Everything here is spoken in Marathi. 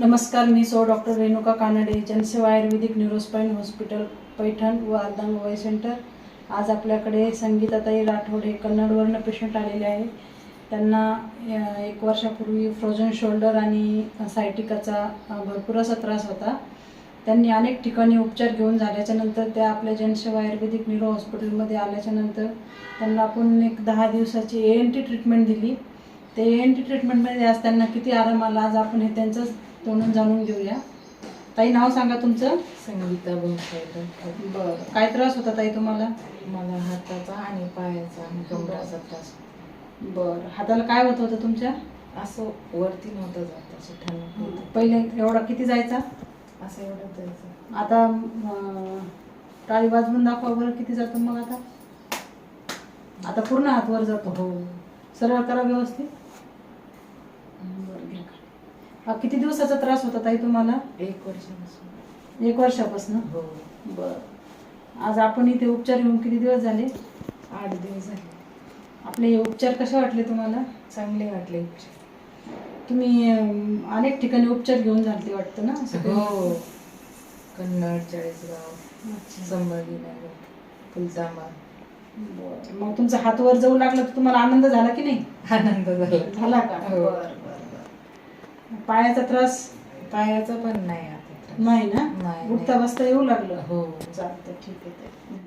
नमस्कार मी सौ डॉक्टर रेणुका कानडे जनसेवा आयुर्वेदिक न्यूरोस्पाईन हॉस्पिटल पैठण व अर्धांग वय सेंटर. आज आपल्याकडे संगीताताई राठोड हे कन्नडवरनं पेशंट आलेले आहे. त्यांना एक वर्षापूर्वी फ्रोझन शोल्डर आणि सायटिकाचा भरपूर असा त्रास होता. त्यांनी अनेक ठिकाणी उपचार घेऊन झाल्याच्यानंतर त्या आपल्या जनसेवा आयुर्वेदिक न्यूरो हॉस्पिटलमध्ये आल्याच्यानंतर त्यांना आपण एक दहा दिवसाची ए एन टी ट्रीटमेंट दिली. ते ए एन टी ट्रीटमेंटमध्ये आज त्यांना किती आराम आला आज आपण हे त्यांचंच तोंडून जाणून घेऊया. ताई नाव सांगा तुमचं? संगीता बरं. काय त्रास होता ताई तुम्हाला? मला हाताचा आणि पायाचा आणि कमराचा त्रास. बरं. हाताला काय होत होतं तुमच्या? असं वरती नव्हतं जात असं ठणक होतं. पहिले एवढा किती जायचा? असं एवढं जायचं. आता अं, टाळी वाजवून दाखवा बरं किती जातो मग आता. आता पूर्ण हात वर जातो. हो. सरळ करा व्यवस्थित. हा किती दिवसाचा त्रास होता ताई तुम्हाला? एक वर्षापासून. एक वर्षापासून? हो. बरं. आज आपण इथे उपचार घेऊन किती दिवस झाले? आठ दिवस झाले. आपले हे उपचार कसे वाटले तुम्हाला? चांगले वाटले तुम्ही अं, अनेक ठिकाणी उपचार घेऊन झाले वाटतं ना? असं काही? हो. कन्नड चाळीसगाव अच्छा. संभाजीनगर फुलतांबा बरं. मग तुमचा हात वर जाऊ लागला तर तुम्हाला आनंद झाला की नाही? आनंद झाला. झाला का? हो. बरं. पायाचा त्रास? पायाचा पण नाही आता त्रास. नाही ना? नाही, उठता बसता येऊ लागलं. हो. चालतं ठीक आहे ताई.